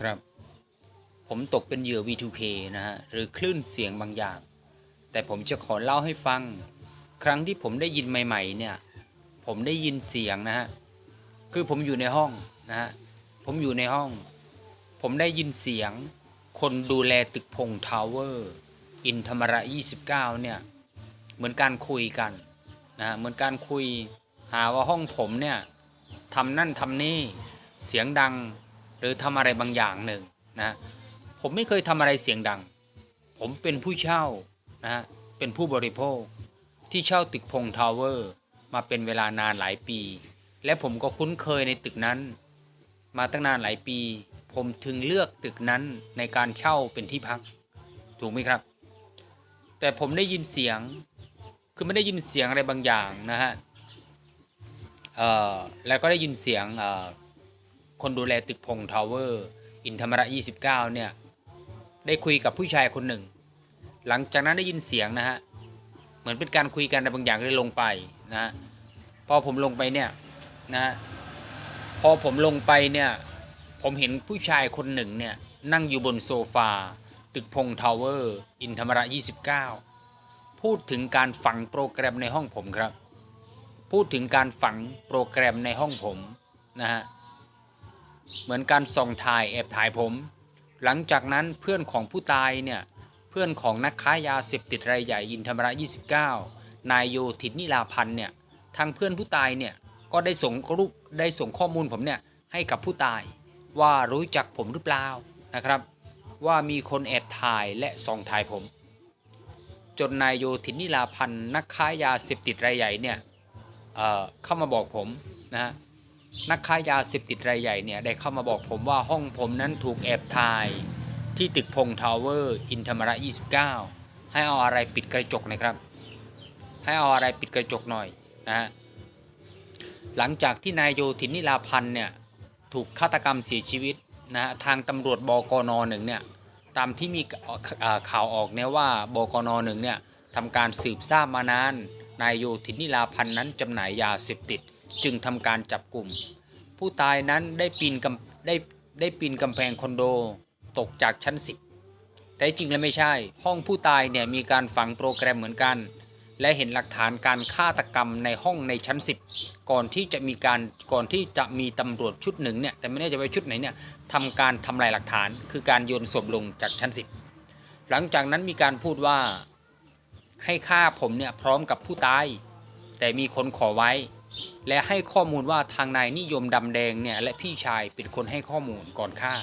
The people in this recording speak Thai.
ครับ ผมตกเป็นเหยื่อ V2K นะฮะ หรือคลื่นเสียงบางอย่าง แต่ผมจะขอเล่าให้ฟัง ครั้งที่ผมได้ยินใหม่ ๆ เนี่ย ผมได้ยินเสียงนะฮะ คือผมอยู่ในห้องนะฮะ ผมอยู่ในห้อง ผมได้ยินเสียง คนดูแลตึกพงทาวเวอร์ อินธรรมระ 29 เนี่ย เหมือนการคุยกันนะฮะ เหมือนการคุยหาว่าห้องผมเนี่ยทำนั่นทำนี่ เสียงดัง หรือทำอะไรบางอย่างหนึ่งนะผมไม่เคยทำอะไรเสียงดัง ผมเป็นผู้เช่านะฮะเป็นผู้บริโภคที่เช่าตึกพงทาวเวอร์มาเป็นเวลานานหลายปี และผมก็คุ้นเคยในตึกนั้น มาตั้งนานหลายปี ผมถึงเลือกตึกนั้นในการเช่าเป็นที่พัก ถูกไหมครับ แต่ผมได้ยินเสียงคือไม่ได้ยินเสียงอะไรบางอย่างนะฮะเอ่อแล้วก็ได้ยินเสียงเอ่อ คนดูแลตึกพงทาวเวอร์ อินธรรมระ 29 เนี่ย ได้คุยกับผู้ชายคนหนึ่ง หลังจากนั้นได้ยินเสียงนะฮะ เหมือนเป็นการคุยกันอะไรบางอย่างเลยลงไปนะพอผมลงไปเนี่ยนะฮะพอผมลงไปเนี่ยผมเห็นผู้ชายคนหนึ่งเนี่ยนั่งอยู่บนโซฟา ตึกพงทาวเวอร์ อินธรรมระ 29 พูดถึงการฝังโปรแกรมในห้องผมครับ พูดถึงการฝังโปรแกรมในห้องผมนะฮะ เหมือนการส่องถ่ายแอบถ่ายผม หลังจากนั้นเพื่อนของผู้ตายเนี่ยเพื่อนของนักค้ายาเสพติดรายใหญ่อินธรรมระ 29 นายโยธินนิลาพันธ์เนี่ยทางเพื่อนผู้ตายเนี่ยก็ได้ส่งรูปได้ส่งข้อมูลผมเนี่ยให้กับผู้ตาย ว่ารู้จักผมหรือเปล่านะครับ ว่ามีคนแอบถ่ายและส่องถ่ายผม จนนายโยธินนิลาพันธ์นักค้ายาเสพติดรายใหญ่เนี่ยเเข้ามาบอกผมนะฮะ นักค้ายาเสพติดรายใหญ่เนี่ยได้เข้ามาบอกผมว่าห้องผมนั้นถูกแอบถ่าย ที่ตึกพงทาวเวอร์อินธรรมระ 29 ให้เอาอะไรปิดกระจกนะครับ ให้เอาอะไรปิดกระจกหน่อยนะฮะหลังจากที่นายโยธินนิลาพันธ์เนี่ยถูกฆาตกรรมเสียชีวิตนะฮะทางตำรวจบกนหนึ่งเนี่ยตามที่มีข่าวออกเนี่ยว่าบกนหนึ่งเนี่ยทำการสืบทราบมานานนายโยธินนิลาพันธ์นั้นจำหน่ายยาเสพติด จึงทำการจับกลุ่ม ผู้ตายนั้นได้ปีนกำได้ได้ปีนกำแพงคอนโดตกจากชั้น 10 แต่จริงแล้วไม่ใช่ ห้องผู้ตายเนี่ยมีการฝังโปรแกรมเหมือนกัน และเห็นหลักฐานการฆาตกรรมในห้องในชั้น 10 ก่อนที่จะมีการก่อนที่จะมีตำรวจชุดหนึ่งเนี่ยแต่ไม่แน่ใจว่าชุดไหนเนี่ยทำการทำลายหลักฐาน คือการโยนศพลงจากชั้น 10 หลังจากนั้นมีการพูดว่าให้ฆ่าผมเนี่ยพร้อมกับผู้ตาย แต่มีคนขอไว้ และให้ข้อมูลว่าทางนายนิยมดำแดงเนี่ยและพี่ชายเป็นคนให้ข้อมูลก่อนฆ่า